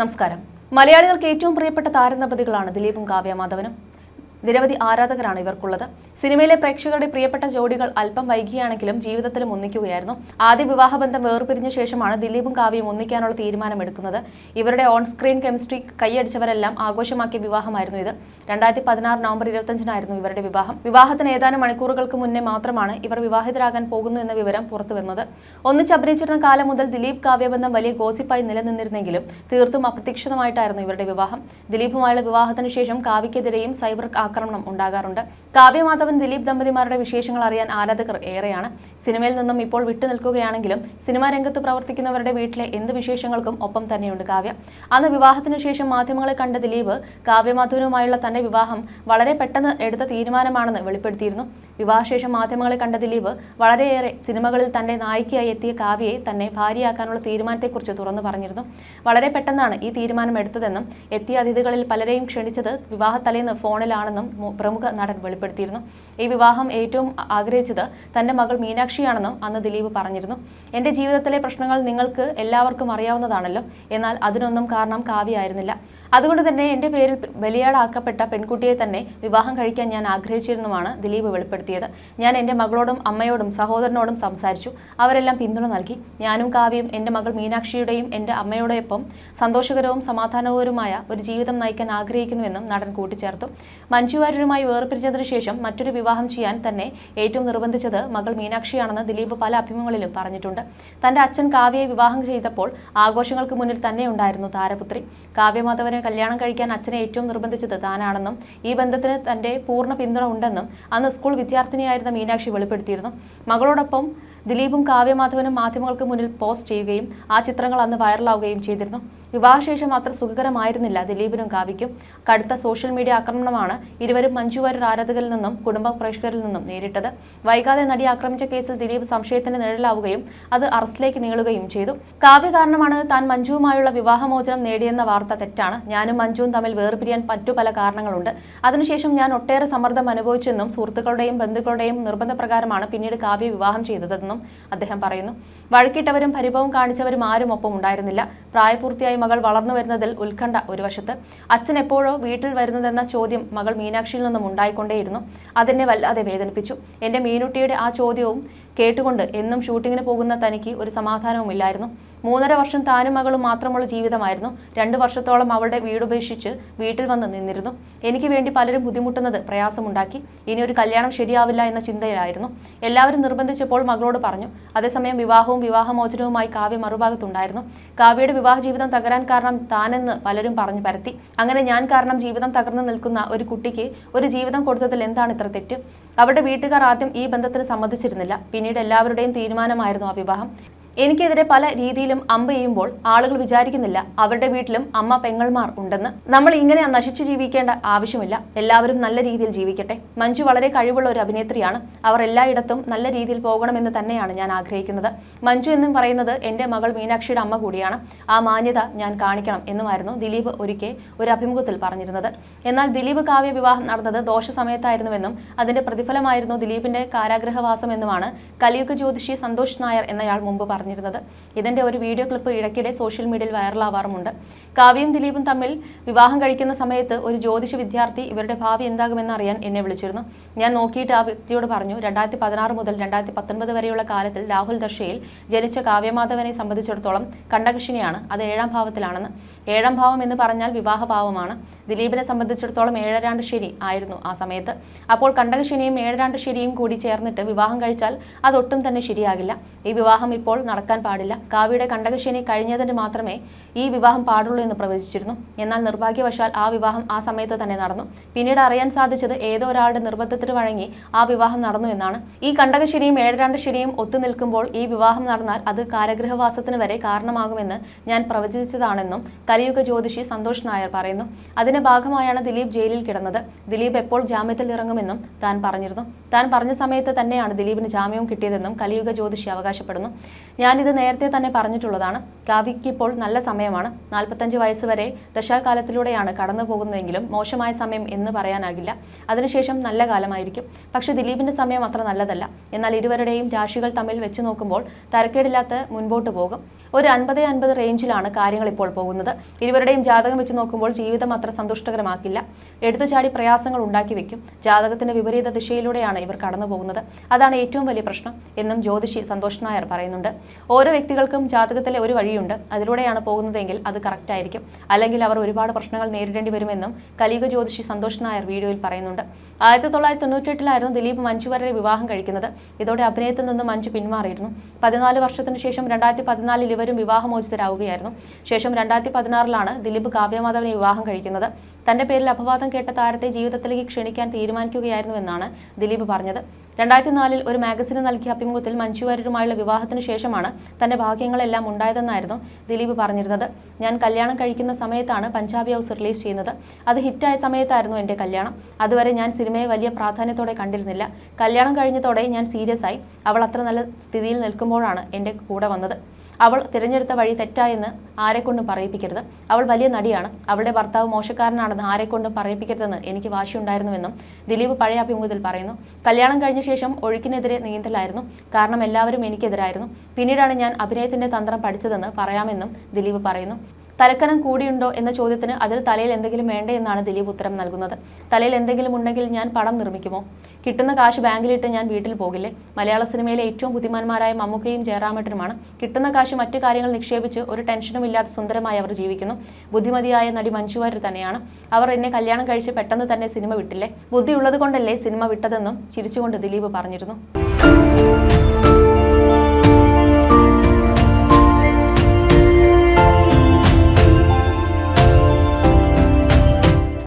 നമസ്കാരം. മലയാളികൾക്ക് ഏറ്റവും പ്രിയപ്പെട്ട താരദമ്പതികളാണ് ദിലീപും കാവ്യ മാധവനും. നിരവധി ആരാധകരാണ് ഇവർക്കുള്ളത്. സിനിമയിലെ പ്രേക്ഷകരുടെ പ്രിയപ്പെട്ട ജോഡികൾ അല്പം വൈകിയാണെങ്കിലും ജീവിതത്തിലും ഒന്നിക്കുകയായിരുന്നു. ആദ്യ വിവാഹബന്ധം വേർപിരിഞ്ഞ ശേഷമാണ് ദിലീപും കാവ്യയും ഒന്നിക്കാനുള്ള തീരുമാനമെടുക്കുന്നത്. ഇവരുടെ ഓൺ സ്ക്രീൻ കെമിസ്ട്രി കൈയടിച്ചവരെല്ലാം ആഘോഷമാക്കിയ വിവാഹമായിരുന്നു ഇത്. രണ്ടായിരത്തി പതിനാറ് നവംബർ ഇരുപത്തഞ്ചിനായിരുന്നു ഇവരുടെ വിവാഹം. വിവാഹത്തിന് ഏതാനും മണിക്കൂറുകൾക്ക് മുന്നേ മാത്രമാണ് ഇവർ വിവാഹിതരാകാൻ പോകുന്നു എന്ന വിവരം പുറത്തുവന്നത് ഒന്നിച്ച് അഭിനയിച്ചിരുന്ന കാലം മുതൽ ദിലീപ് കാവ്യബന്ധം വലിയ ഗോസിപ്പായി നിലനിന്നിരുന്നെങ്കിലും തീർത്തും അപ്രതീക്ഷിതമായിട്ടായിരുന്നു ഇവരുടെ വിവാഹം. ദിലീപുമായുള്ള വിവാഹത്തിന് ശേഷം കാവ്യക്കെതിരെയും സൈബർ ആക്രമണം ഉണ്ടാകാറുണ്ട്. കാവ്യമാധവൻ ദിലീപ് ദമ്പതിമാരുടെ വിശേഷങ്ങൾ അറിയാൻ ആരാധകർ ഏറെയാണ്. സിനിമയിൽ നിന്നും ഇപ്പോൾ വിട്ടുനിൽക്കുകയാണെങ്കിലും സിനിമാ രംഗത്ത് പ്രവർത്തിക്കുന്നവരുടെ വീട്ടിലെ എന്ത് വിശേഷങ്ങൾക്കും ഒപ്പം തന്നെയുണ്ട് കാവ്യ. അന്ന് വിവാഹത്തിന് ശേഷം മാധ്യമങ്ങളെ കണ്ട ദിലീപ് കാവ്യമാധവനുമായുള്ള തന്റെ വിവാഹം വളരെ പെട്ടെന്ന് എടുത്ത തീരുമാനമാണെന്ന് വെളിപ്പെടുത്തിയിരുന്നു. വിവാഹശേഷം മാധ്യമങ്ങളെ കണ്ട ദിലീപ് വളരെയേറെ സിനിമകളിൽ തന്റെ നായികയായി എത്തിയ കാവ്യയെ തന്നെ ഭാര്യയാക്കാനുള്ള തീരുമാനത്തെക്കുറിച്ച് തുറന്നു പറഞ്ഞിരുന്നു. വളരെ പെട്ടെന്നാണ് ഈ തീരുമാനം എടുത്തതെന്നും എത്തിയ അതിഥികളിൽ പലരെയും ക്ഷണിച്ചത് വിവാഹത്തലേന്ന് ഫോണിലാണെന്നും മു- പ്രമുഖ നടൻ വെളിപ്പെടുത്തിയിരുന്നു. ഈ വിവാഹം ഏറ്റവും ആഗ്രഹിച്ചത് തന്റെ മകൾ മീനാക്ഷിയാണെന്നും അന്ന് ദിലീപ് പറഞ്ഞിരുന്നു. എന്റെ ജീവിതത്തിലെ പ്രശ്നങ്ങൾ നിങ്ങൾക്ക് എല്ലാവർക്കും അറിയാവുന്നതാണല്ലോ. എന്നാൽ അതിനൊന്നും കാരണം കാവ്യായിരുന്നില്ല അതുകൊണ്ട് തന്നെ എന്റെ പേരിൽ ബലിയാടാക്കപ്പെട്ട പെൺകുട്ടിയെ തന്നെ വിവാഹം കഴിക്കാൻ ഞാൻ ആഗ്രഹിച്ചിരുന്നുമാണ് ദിലീപ് വെളിപ്പെടുത്തിയത്. ഞാൻ എന്റെ മകളോടും അമ്മയോടും സഹോദരനോടും സംസാരിച്ചു. അവരെല്ലാം പിന്തുണ നൽകി. ഞാനും കാവ്യയും എന്റെ മകൾ മീനാക്ഷിയുടെയും എന്റെ അമ്മയോടൊപ്പം സന്തോഷകരവും സമാധാനപരവുമായ ഒരു ജീവിതം നയിക്കാൻ ആഗ്രഹിക്കുന്നുവെന്നും നടൻ കൂട്ടിച്ചേർത്തു. മഞ്ജു വാര്യരുമായി വേർപിരിച്ചതിനു ശേഷം മറ്റൊരു വിവാഹം ചെയ്യാൻ തന്നെ ഏറ്റവും നിർബന്ധിച്ചത് മകൾ മീനാക്ഷിയാണെന്ന് ദിലീപ് പല അഭിമുഖങ്ങളിലും പറഞ്ഞിട്ടുണ്ട്. തന്റെ അച്ഛൻ കാവ്യയെ വിവാഹം ചെയ്തപ്പോൾ ആഘോഷങ്ങൾക്ക് മുന്നിൽ തന്നെ ഉണ്ടായിരുന്നു താരപുത്രി. കാവ്യമാധവനെ കല്യാണം കഴിക്കാൻ അച്ഛനെ ഏറ്റവും നിർബന്ധിച്ചത് താനാണെന്നും ഈ ബന്ധത്തിന് തന്റെ പൂർണ പിന്തുണ ഉണ്ടെന്നും അന്ന് സ്കൂൾ വിദ്യാർത്ഥിനിയായിരുന്ന മീനാക്ഷി വെളിപ്പെടുത്തിയിരുന്നു. മകളോടൊപ്പം ദിലീപും കാവ്യമാധവനും മാധ്യമങ്ങൾക്ക് മുന്നിൽ പോസ്റ്റ് ചെയ്യുകയും ആ ചിത്രങ്ങൾ അന്ന് വൈറലാവുകയും ചെയ്തിരുന്നു. വിവാഹശേഷം അത്ര സുഖകരമായിരുന്നില്ല. ദിലീപിനും കാവ്യയ്ക്കും കടുത്ത സോഷ്യൽ മീഡിയ ആക്രമണമാണ് ഇരുവരും മഞ്ജു വാര്യർ ആരാധകരിൽ നിന്നും കുടുംബ പ്രേക്ഷകരിൽ നിന്നും നേരിട്ടത്. വൈകാതെ നടി ആക്രമിച്ച കേസിൽ ദിലീപ് സംശയത്തിന് നിഴലാവുകയും അത് അറസ്റ്റിലേക്ക് നീളുകയും ചെയ്തു. കാവ്യ കാരണമാണ് താൻ മഞ്ജുവുമായുള്ള വിവാഹമോചനം നേടിയെന്ന വാർത്ത തെറ്റാണ്. ഞാനും മഞ്ജുവും തമ്മിൽ വേർപിരിയാൻ മറ്റു പല കാരണങ്ങളുണ്ട്. അതിനുശേഷം ഞാൻ ഒട്ടേറെ സമ്മർദ്ദം അനുഭവിച്ചെന്നും സുഹൃത്തുക്കളുടെയും ബന്ധുക്കളുടെയും നിർബന്ധപ്രകാരമാണ് പിന്നീട് കാവ്യ വിവാഹം ചെയ്തതെന്നും അദ്ദേഹം പറയുന്നു. വഴക്കിട്ടവരും പരിഭവം കാണിച്ചവരും ആരും ഒപ്പം ഉണ്ടായിരുന്നില്ല പ്രായപൂർത്തിയായി മകൾ വളർന്നു വരുന്നതിൽ ഉത്കണ്ഠ ഒരു വശത്ത്. അച്ഛൻ എപ്പോഴോ വീട്ടിൽ വരുന്നതെന്ന ചോദ്യം മകൾ മീനാക്ഷിയിൽ നിന്നും ഉണ്ടായിക്കൊണ്ടേയിരുന്നു. അതെന്നെ വല്ലാതെ വേദനിപ്പിച്ചു. എന്റെ മീനുട്ടിയുടെ ആ ചോദ്യവും കേട്ടുകൊണ്ട് എന്നും ഷൂട്ടിങ്ങിന് പോകുന്ന തനിക്ക് ഒരു സമാധാനവുമില്ലായിരുന്നു. മൂന്നര വർഷം താനും മകളും മാത്രമുള്ള ജീവിതമായിരുന്നു. രണ്ട് വർഷത്തോളം അവളുടെ വീടുപേക്ഷിച്ച് വീട്ടിൽ വന്ന് നിന്നിരുന്നു. എനിക്ക് വേണ്ടി പലരും ബുദ്ധിമുട്ടുന്നത് പ്രയാസമുണ്ടാക്കി. ഇനി ഒരു കല്യാണം ശരിയാവില്ല എന്ന ചിന്തയിലായിരുന്നു. എല്ലാവരും നിർബന്ധിച്ചപ്പോൾ മകളോട് പറഞ്ഞു അതേസമയം വിവാഹവും വിവാഹമോചനവുമായി കാവ്യ മറുഭാഗത്തുണ്ടായിരുന്നു. കാവ്യയുടെ വിവാഹ ജീവിതം തകരാൻ കാരണം താനെന്ന് പലരും പറഞ്ഞു പരത്തി. അങ്ങനെ ഞാൻ കാരണം ജീവിതം തകർന്നു നിൽക്കുന്ന ഒരു കുട്ടിക്ക് ഒരു ജീവിതം കൊടുത്തതിൽ എന്താണ് ഇത്ര തെറ്റ്? അവരുടെ വീട്ടുകാർ ആദ്യം ഈ ബന്ധത്തിന് സമ്മതിച്ചിരുന്നില്ല. എല്ലാവരുടെയും തീരുമാനമായിരുന്നു ആ വിവാഹം. എനിക്കെതിരെ പല രീതിയിലും അമ്പ് ചെയ്യുമ്പോൾ ആളുകൾ വിചാരിക്കുന്നില്ല അവരുടെ വീട്ടിലും അമ്മ പെങ്ങൾമാർ ഉണ്ടെന്ന്. നമ്മൾ ഇങ്ങനെ നശിച്ചു ജീവിക്കേണ്ട ആവശ്യമില്ല. എല്ലാവരും നല്ല രീതിയിൽ ജീവിക്കട്ടെ. മഞ്ജു വളരെ കഴിവുള്ള ഒരു അഭിനേത്രിയാണ്. അവർ എല്ലായിടത്തും നല്ല രീതിയിൽ പോകണമെന്ന് തന്നെയാണ് ഞാൻ ആഗ്രഹിക്കുന്നത്. മഞ്ജു എന്നും പറയുന്നത് എന്റെ മകൾ മീനാക്ഷിയുടെ അമ്മ കൂടിയാണ്. ആ മാന്യത ഞാൻ കാണിക്കണം എന്നുമായിരുന്നു ദിലീപ് ഒരിക്കൽ ഒരു അഭിമുഖത്തിൽ പറഞ്ഞിരുന്നത്. എന്നാൽ ദിലീപ് കാവ്യ വിവാഹം നടന്നത് ദോഷ സമയത്തായിരുന്നുവെന്നും അതിന്റെ പ്രതിഫലമായിരുന്നു ദിലീപിന്റെ കാരാഗ്രഹവാസം എന്നുമാണ്. കലിയുഗ ജ്യോതിഷി സന്തോഷ് നായർ എന്നയാൾ മുമ്പ് പറഞ്ഞിരുന്നത്. ഇതിന്റെ ഒരു വീഡിയോ ക്ലിപ്പ് ഇടയ്ക്കിടെ സോഷ്യൽ മീഡിയയിൽ വൈറലാവാറുമുണ്ട്. കാവ്യയും ദിലീപും തമ്മിൽ വിവാഹം കഴിക്കുന്ന സമയത്ത് ഒരു ജ്യോതിഷ വിദ്യാർത്ഥി ഇവരുടെ ഭാവി എന്താകുമെന്ന് അറിയാൻ എന്നെ വിളിച്ചിരുന്നു. ഞാൻ നോക്കിയിട്ട് ആ വ്യക്തിയോട് പറഞ്ഞു രണ്ടായിരത്തി പതിനാറ് മുതൽ രണ്ടായിരത്തി പത്തൊൻപത് വരെയുള്ള കാലത്തിൽ രാഹുൽ ദർശയിൽ ജനിച്ച കാവ്യമാധവനെ സംബന്ധിച്ചിടത്തോളം കണ്ടകശിനിയാണ്. അത് ഏഴാം ഭാവത്തിലാണെന്ന്. ഏഴാം ഭാവം എന്ന് പറഞ്ഞാൽ വിവാഹഭാവമാണ്. ദിലീപിനെ സംബന്ധിച്ചിടത്തോളം ഏഴരാണ്ട് ശനി ആയിരുന്നു ആ സമയത്ത്. അപ്പോൾ കണ്ടകശനിയും ഏഴരാണ്ട് ശനിയും കൂടി ചേർന്നിട്ട് വിവാഹം കഴിച്ചാൽ അതൊട്ടും തന്നെ ശരിയാകില്ല. ഈ വിവാഹം ഇപ്പോൾ നടക്കാൻ പാടില്ല. കാവ്യയുടെ കണ്ടകശേനി കഴിഞ്ഞതിന് മാത്രമേ ഈ വിവാഹം പാടുള്ളൂ എന്ന് പ്രവചിച്ചിരുന്നു. എന്നാൽ നിർഭാഗ്യവശാൽ ആ വിവാഹം ആ സമയത്ത് തന്നെ നടന്നു. പിന്നീട് അറിയാൻ സാധിച്ചത് ഏതോ ഒരാളുടെ നിർബന്ധത്തിന് വഴങ്ങി ആ വിവാഹം നടന്നു എന്നാണ്. ഈ കണ്ടകശനിയും ഏഴരാണ്ട് ശനിയും ഒത്തുനിൽക്കുമ്പോൾ ഈ വിവാഹം നടന്നാൽ അത് കാരഗ്രഹവാസത്തിന് വരെ കാരണമാകുമെന്ന് ഞാൻ പ്രവചിച്ചതാണെന്നും കലിയുഗ ജ്യോതിഷി സന്തോഷ് നായർ പറയുന്നു. അതിന്റെ ഭാഗമായാണ് ദിലീപ് ജയിലിൽ കിടന്നത്. ദിലീപ് എപ്പോൾ ജാമ്യത്തിൽ ഇറങ്ങുമെന്നും താൻ പറഞ്ഞിരുന്നു. താൻ പറഞ്ഞ സമയത്ത് തന്നെയാണ് ദിലീപിന് ജാമ്യവും കിട്ടിയതെന്നും കലിയുഗ ജ്യോതിഷി അവകാശപ്പെടുന്നു. ഞാനിത് നേരത്തെ തന്നെ പറഞ്ഞിട്ടുള്ളതാണ്. കാവ്യയ്ക്ക് ഇപ്പോൾ നല്ല സമയമാണ്. നാൽപ്പത്തഞ്ച് വയസ്സ് വരെ ദശാകാലത്തിലൂടെയാണ് കടന്നു പോകുന്നതെങ്കിലും മോശമായ സമയം എന്ന് പറയാനാകില്ല. അതിനുശേഷം നല്ല കാലമായിരിക്കും. പക്ഷേ ദിലീപിന്റെ സമയം അത്ര നല്ലതല്ല. എന്നാൽ ഇരുവരുടെയും രാശികൾ തമ്മിൽ വെച്ച് നോക്കുമ്പോൾ തരക്കേടില്ലാത്ത മുൻപോട്ട് പോകും. ഒരു അൻപത് അൻപത് റേഞ്ചിലാണ് കാര്യങ്ങൾ ഇപ്പോൾ പോകുന്നത്. ഇരുവരുടെയും ജാതകം വെച്ച് നോക്കുമ്പോൾ ജീവിതം അത്ര സന്തുഷ്ടകരമാക്കില്ല. എടുത്തുചാടി പ്രയാസങ്ങൾ ഉണ്ടാക്കി വെക്കും. ജാതകത്തിന്റെ വിപരീത ദിശയിലൂടെയാണ് ഇവർ കടന്നു പോകുന്നത്. അതാണ് ഏറ്റവും വലിയ പ്രശ്നം എന്നും ജ്യോതിഷി സന്തോഷ് നായർ പറയുന്നുണ്ട്. ഓരോ വ്യക്തികൾക്കും ജാതകത്തിലെ ഒരു വഴിയുണ്ട്. അതിലൂടെയാണ് പോകുന്നതെങ്കിൽ അത് കറക്റ്റ് ആയിരിക്കും. അല്ലെങ്കിൽ അവർ ഒരുപാട് പ്രശ്നങ്ങൾ നേരിടേണ്ടി വരുമെന്നും കലിയുഗ ജ്യോതിഷി സന്തോഷ് നായർ വീഡിയോയിൽ പറയുന്നുണ്ട്. ആയിരത്തി തൊള്ളായിരത്തി തൊണ്ണൂറ്റെട്ടിലായിരുന്നു ദിലീപ് മഞ്ജു വരെ വിവാഹം കഴിക്കുന്നത്. ഇതോടെ അഭിനയത്തിൽ നിന്നും മഞ്ജു പിന്മാറിയിരുന്നു. പതിനാല് വർഷത്തിന് ശേഷം രണ്ടായിരത്തി പതിനാലിൽ ഇവരും വിവാഹമോചിതരാവുകയായിരുന്നു. ശേഷം രണ്ടായിരത്തി പതിനാറിലാണ് ദിലീപ് കാവ്യമാധവനെ വിവാഹം കഴിക്കുന്നത്. തന്റെ പേരിൽ അപവാദം കേട്ട താരത്തെ ജീവിതത്തിലേക്ക് ക്ഷണിക്കാൻ തീരുമാനിക്കുകയായിരുന്നു എന്നാണ് ദിലീപ് പറഞ്ഞത്. രണ്ടായിരത്തി നാലിൽ ഒരു മാഗസിന് നൽകിയ അഭിമുഖത്തിൽ മഞ്ജു വാര്യരുമായുള്ള വിവാഹത്തിന് ശേഷമാണ് തന്റെ ഭാഗ്യങ്ങളെല്ലാം ഉണ്ടായതെന്നായിരുന്നു ദിലീപ് പറഞ്ഞിരുന്നത്. ഞാൻ കല്യാണം കഴിക്കുന്ന സമയത്താണ് പഞ്ചാബി ഹൗസ് റിലീസ് ചെയ്യുന്നത്. അത് ഹിറ്റായ സമയത്തായിരുന്നു എന്റെ കല്യാണം. അതുവരെ ഞാൻ സിനിമയെ വലിയ പ്രാധാന്യത്തോടെ കണ്ടിരുന്നില്ല. കല്യാണം കഴിഞ്ഞതോടെ ഞാൻ സീരിയസ് ആയി. അവൾ അത്ര നല്ല സ്ഥിതിയിൽ നിൽക്കുമ്പോഴാണ് എന്റെ കൂടെ വന്നത്. അവൾ തിരഞ്ഞെടുത്ത വഴി തെറ്റായെന്ന് ആരെക്കൊണ്ടും പറയിപ്പിക്കരുത്. അവൾ വലിയ നടിയാണ്. അവളുടെ ഭർത്താവ് മോശക്കാരനാണെന്ന് ആരെക്കൊണ്ടും പറയിപ്പിക്കരുതെന്ന് എനിക്ക് വാശിയുണ്ടായിരുന്നുവെന്നും ദിലീപ് പഴയ അഭിമുഖത്തിൽ പറയുന്നു. കല്യാണം കഴിഞ്ഞ ശേഷം ഒഴുക്കിനെതിരെ നീന്തലായിരുന്നു. കാരണം എല്ലാവരും എനിക്കെതിരായിരുന്നു. പിന്നീടാണ് ഞാൻ അഭിനയത്തിന്റെ തന്ത്രം പഠിച്ചതെന്ന് പറയാമെന്നും ദിലീപ് പറയുന്നു. തലക്കനം കൂടിയുണ്ടോ എന്ന ചോദ്യത്തിന് അതിൽ തലയിൽ എന്തെങ്കിലും വേണ്ടേ എന്നാണ് ദിലീപ് ഉത്തരം നൽകുന്നത്. തലയിൽ എന്തെങ്കിലും ഉണ്ടെങ്കിൽ ഞാൻ പടം നിർമ്മിക്കുമോ? കിട്ടുന്ന കാശ് ബാങ്കിലിട്ട് ഞാൻ വീട്ടിൽ പോകില്ലേ? മലയാള സിനിമയിലെ ഏറ്റവും ബുദ്ധിമാന്മാരായ മമ്മൂക്കയും ജയറാമേട്ടനുമാണ് കിട്ടുന്ന കാശ് മറ്റു കാര്യങ്ങൾ നിക്ഷേപിച്ച് ഒരു ടെൻഷനും ഇല്ലാതെ സുന്ദരമായി അവർ ജീവിക്കുന്നു. ബുദ്ധിമതിയായ നടി മഞ്ജു വാര്യർ തന്നെയാണ്. അവർ എന്നെ കല്യാണം കഴിച്ച് പെട്ടെന്ന് തന്നെ സിനിമ വിട്ടില്ലേ? ബുദ്ധിയുള്ളത് കൊണ്ടല്ലേ സിനിമ വിട്ടതെന്നും ചിരിച്ചുകൊണ്ട് ദിലീപ് പറഞ്ഞിരുന്നു.